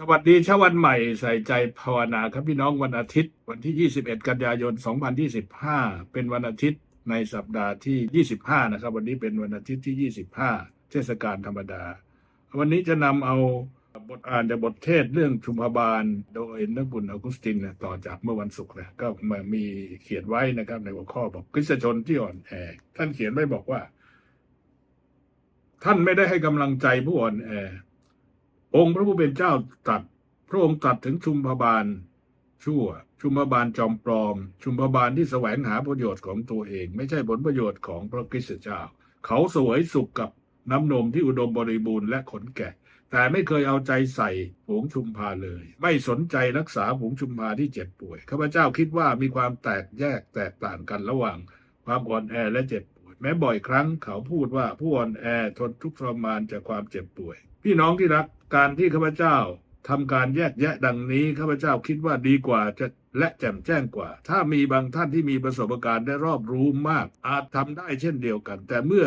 สวัสดีเช้าวันใหม่ใส่ใจภาวนาครับพี่น้องวันอาทิตย์ วันที่ 21 กันยายน 2025 เป็นวันอาทิตย์ในสัปดาห์ที่ 25 นะครับ วันนี้เป็นวันอาทิตย์ที่ 25 เทศกาลธรรมดา วันนี้จะนำเอาบทอ่านจากบทเทศเรื่องชุมพบาลโดยนักบุญออกุสตินต่อจากเมื่อวันศุกร์นะก็มามีเขียนไว้นะครับ ในหัวข้อบอกคริสชนที่อ่อนแอท่านเขียนไว้บอกว่า ท่านไม่ได้ให้กำลังใจผู้อ่อนแอ องค์พระผู้เป็นเจ้าตรัสพระองค์ตรัสถึงชุมพบาลชั่ว ชุมพบาลจอมปลอม ชุมพบาลที่แสวงหาประโยชน์ของตัวเอง ไม่ใช่ผลประโยชน์ของพระคริสตเจ้า เขาสวยสุขกับน้ำนมที่อุดมบริบูรณ์และขนแกะ แต่ไม่เคยเอาใจใส่ฝูงชุมพาเลย ไม่สนใจรักษาฝูงชุมพาที่เจ็บป่วยข้าพเจ้าคิดว่ามีความแตกแยกแตกต่างกันระหว่างความอ่อนแอและเจ็บ แม้บ่อยครั้งเขาพูดว่าผู้อ่อนแอทนทุกข์ทรมานจากความเจ็บป่วย พี่น้องที่รักการที่ข้าพเจ้าทำการแยกแยะดังนี้ข้าพเจ้าคิดว่าดีกว่าจะและแจ่มแจ้งกว่า ถ้ามีบางท่านที่มีประสบการณ์ได้รอบรู้มาก อาจทำได้เช่นเดียวกัน แต่เมื่อ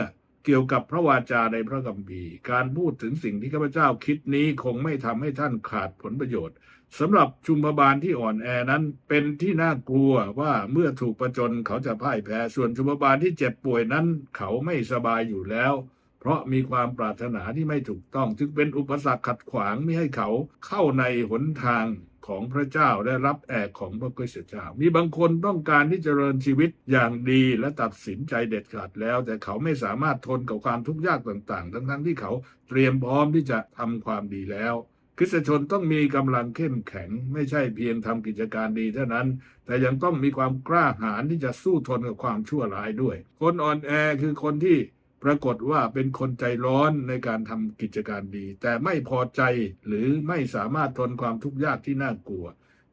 เกี่ยวกับพระวาจาในพระกัมภีร์ การพูดถึงสิ่งที่ข้าพเจ้าคิดนี้คงไม่ทำให้ท่านขาดผลประโยชน์สำหรับชุมพบาลที่อ่อนแอนั้นเป็นที่น่ากลัวว่าเมื่อถูกประจนเขาจะพ่ายแพ้ส่วนชุมพบาลที่เจ็บป่วยนั้น เขาไม่สบายอยู่แล้ว เพราะมีความปรารถนาที่ไม่ถูกต้องจึงเป็นอุปสรรคขัดขวางไม่ให้เขาเข้าในหนทางของพระเจ้าได้รับแอกของพระคริสตเจ้า มีบางคนต้องการที่จเจริญชีวิตอย่างดีและตัดสินใจเด็ดขาดแล้ว แต่เขาไม่สามารถทนกับความทุกข์ยากต่างๆ ทั้งๆที่เขาเตรียมพร้อมที่จะทำความดีแล้ว คริสตชนต้องมีกำลังเข้มแข็ง ไม่ใช่เพียงทำกิจการดีเท่านั้น แต่ยังต้องมีความกล้าหาญที่จะสู้ทนกับความชั่วร้ายด้วย คนอ่อนแอคือคนที่ ปรากฏว่าเป็นคนใจร้อนในการทำกิจการดี แต่ไม่พอใจหรือไม่สามารถทนความทุกข์ยากที่น่ากลัว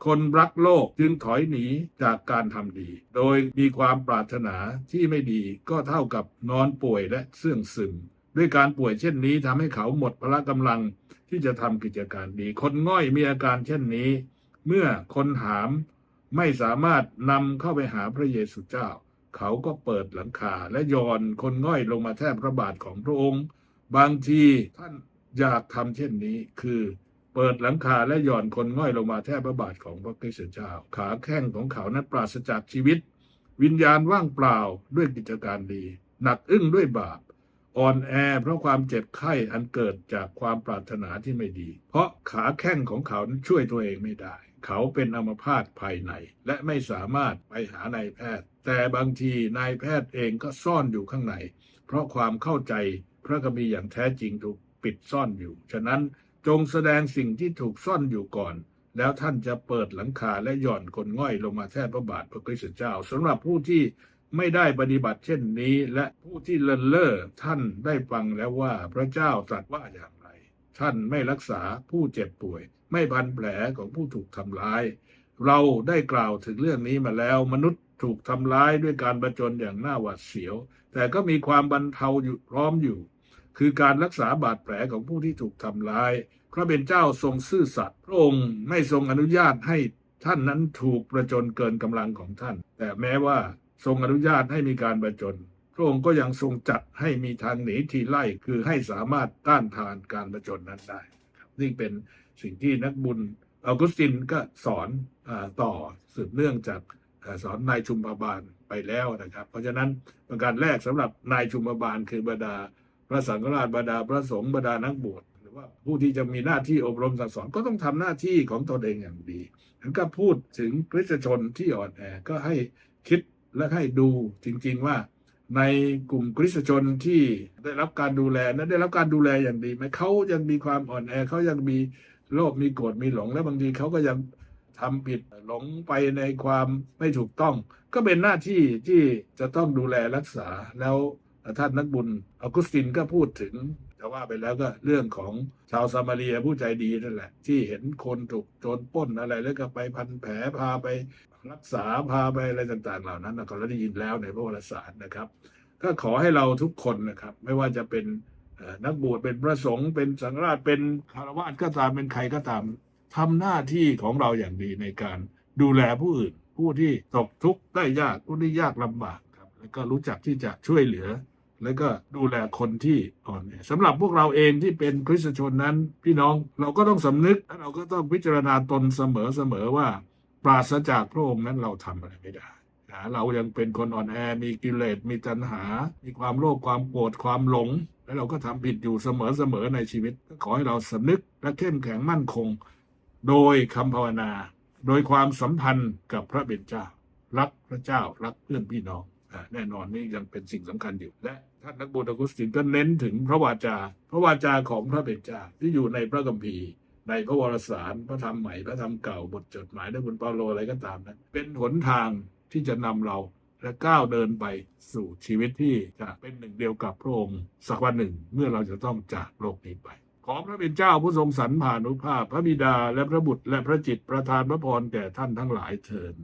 คนรักโลกจึงถอยหนีจากการทำดี โดยมีความปรารถนาที่ไม่ดีก็เท่ากับนอนป่วยและเสื่องซึม ด้วยการป่วยเช่นนี้ทำให้เขาหมดพละกำลังที่จะทำกิจการดี คนง่อยมีอาการเช่นนี้ เมื่อคนหามไม่สามารถนำเข้าไปหาพระเยซูเจ้า เขาก็เปิดหลังคาและโยนคนง่อยลงมาแทบพระบาทของพระองค์ บางทีท่านอยากทำเช่นนี้คือเปิดหลังคาและหย่อนคนง่อยลงมาแทบพระบาทของพระคริสตเจ้า ขาแข้งของเขานั้นปราศจากชีวิต วิญญาณว่างเปล่าด้วยกิจการดี หนักอึ้งด้วยบาป อ่อนแอเพราะความเจ็บไข้อันเกิดจากความปรารถนาที่ไม่ดี เพราะขาแข้งของเขานั้นช่วยตัวเองไม่ได้ เขาเป็นอัมพาตภายใน และไม่สามารถไปหานายแพทย์ แต่บางทีนายแพทย์เองก็ซ่อนอยู่ข้างใน เพราะความเข้าใจพระคัมภีร์อย่างแท้จริงถูกปิดซ่อนอยู่ ฉะนั้นจงแสดงสิ่งที่ถูกซ่อนอยู่ก่อน แล้วท่านจะเปิดหลังคาและหย่อนคนง่อยลงมาแทบพระบาทพระคริสตเจ้าสำหรับผู้ที่ไม่ได้ปฏิบัติเช่นนี้ และผู้ที่เลินเล่อท่านได้ฟังแล้วว่าพระเจ้าตรัสว่าอย่าง ท่านไม่รักษาผู้เจ็บป่วย ไม่พันแผลของผู้ถูกทำร้าย เราได้กล่าวถึงเรื่องนี้มาแล้ว มนุษย์ถูกทำร้ายด้วยการประจนอย่างน่าหวาดเสียว แต่ก็มีความบรรเทาอยู่พร้อมอยู่ คือการรักษาบาดแผลของผู้ที่ถูกทำร้าย พระเป็นเจ้าทรงซื่อสัตย์พระองค์ไม่ทรงอนุญาตให้ท่านนั้นถูกประจนเกินกำลังของท่าน แต่แม้ว่าทรงอนุญาตให้มีการประจน พระองค์ก็ยังทรงจัดให้มีทางหนีทีไล่คือให้สามารถต้านทานการประจนนั้นได้นี่เป็นสิ่งที่นักบุญออกุสตินก็สอนอต่อสืบเนื่องจากสอนนายชุมพบาลไปแล้วนะครับ เพราะฉะนั้นประการแรกสำหรับนายชุมพบาลคือบรรดา พระสังฆราชบรรดาพระสงฆ์บรรดานักบวชหรือว่าผู้ที่จะมีหน้าที่อบรมสั่งสอนก็ต้องทำหน้าที่ของตนเองอย่างดีฉันก็พูดถึงคริสชนที่อ่อนแอก็ให้คิดและให้ดูจริง ๆว่า ในกลุ่มคริสตชนที่ได้รับการดูแลนั้นได้รับการดูแลอย่างดีไหมเขายังมีความอ่อนแอเขายังมีโลภมีโกรธมีหลงและบางทีเขาก็ยังทำผิดหลงไปในความไม่ถูกต้อง ก็เป็นหน้าที่ที่จะต้องดูแลรักษาแล้วท่านนักบุญออกุสตินก็พูดถึงแต่ว่าไปแล้วก็เรื่องของชาวซามาเรียผู้ใจดีนั่นแหละ ที่เห็นคนถูกโจรป้นอะไรแล้วก็ไปพันแผลพาไป รักษาพาไปอะไรต่างๆ เหล่านั้นนะเราได้ยินแล้วในพระวรสารนะครับ ก็ขอให้เราทุกคนนะครับ ไม่ว่าจะเป็นนักบวชเป็นพระสงฆ์เป็นสังฆราชเป็นคารวะก็ตามเป็นใครก็ตามทำหน้าที่ของเราอย่างดีในการดูแลผู้อื่น ผู้ที่ตกทุกข์ได้ยากผู้ที่ยากลำบากครับ แล้วก็รู้จักที่จะช่วยเหลือ แล้วก็ดูแลคนที่อ่อนแอสำหรับพวกเราเองที่เป็นคริสตชนนั้น พี่น้องเราก็ต้องสำนึกและเราก็ต้องพิจารณาตนเสมอเสมอว่า ปราศจากพระองค์นั้นเราทำอะไรไม่ได้นะเรายังเป็นคนอ่อนแอมีกิเลสมีตัณหา มีความโลภความโกรธความหลง และเราก็ทำผิดอยู่เสมอเสมอในชีวิตก็ขอให้เราสำนึกและเข้มแข็งมั่นคง โดยคำภาวนา โดยความสัมพันธ์กับพระเป็นเจ้ารักพระเจ้ารักเพื่อนพี่น้องแน่นอนนี่ยังเป็นสิ่งสำคัญอยู่ และท่านนักบุญอกุสตินก็เน้นถึงพระวาจา พระวาจาของพระเป็นเจ้าที่อยู่ในพระคัมภีร์ ในพระวรสารพระธรรมใหม่พระธรรมเก่าบทจดหมายและคุณเปาโลอะไรก็ตามนั้นเป็นหนทางที่จะนำเราและก้าวเดินไปสู่ชีวิตที่จะเป็นหนึ่งเดียวกับพระองค์สักวันหนึ่งเมื่อเราจะต้องจากโลกนี้ไป ขอพระเป็นเจ้าผู้ทรงสรรผ่านุภาพ พระบิดาและพระบุตรและพระจิตประทานพระพรแก่ท่านทั้งหลายเทิน